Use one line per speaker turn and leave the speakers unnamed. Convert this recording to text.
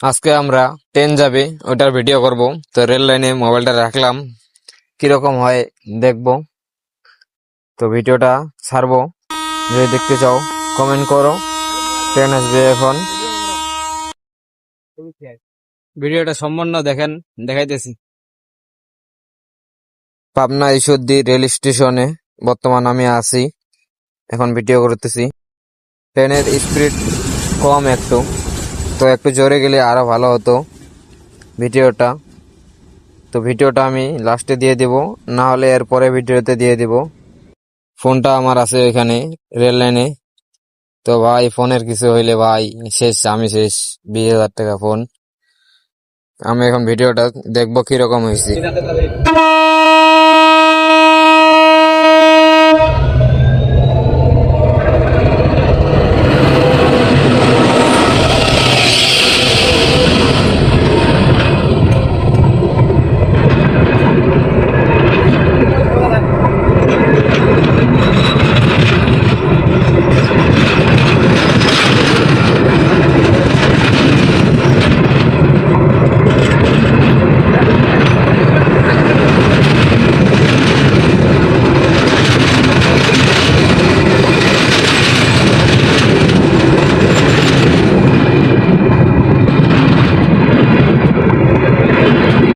আজকে আমরা ট্রেন যাবে ওটার ভিডিও করব। তো রেল লাইনে মোবাইলটা রাখলাম। কীরকম হয় দেখব। তো ভিডিওটা ছাড়বো। যদি দেখতে চাও কমেন্ট করো। ট্রেন আসবে এখন। ভিডিওটা সম্পূর্ণ দেখেন, দেখাইতেছি। পাবনা ঈশ্বরদী রেল স্টেশনে বর্তমান আমি আছি। এখন ভিডিও করতেছি। ট্রেনের স্পিড কম একটু। তো একটু জোরে গেলে আরও ভালো হতো ভিডিওটা। তো ভিডিওটা আমি লাস্টে দিয়ে দিব, না হলে এর পরে ভিডিওতে দিয়ে দিব। ফোনটা আমার আছে এখানে, রেল লাইনে। তো ভাই, ফোনের কিছু হইলে ভাই, শেষ, আমি শেষ, বিশ হাজার টাকা ফোন। আমি এখন ভিডিওটা দেখব কীরকম হয়েছে।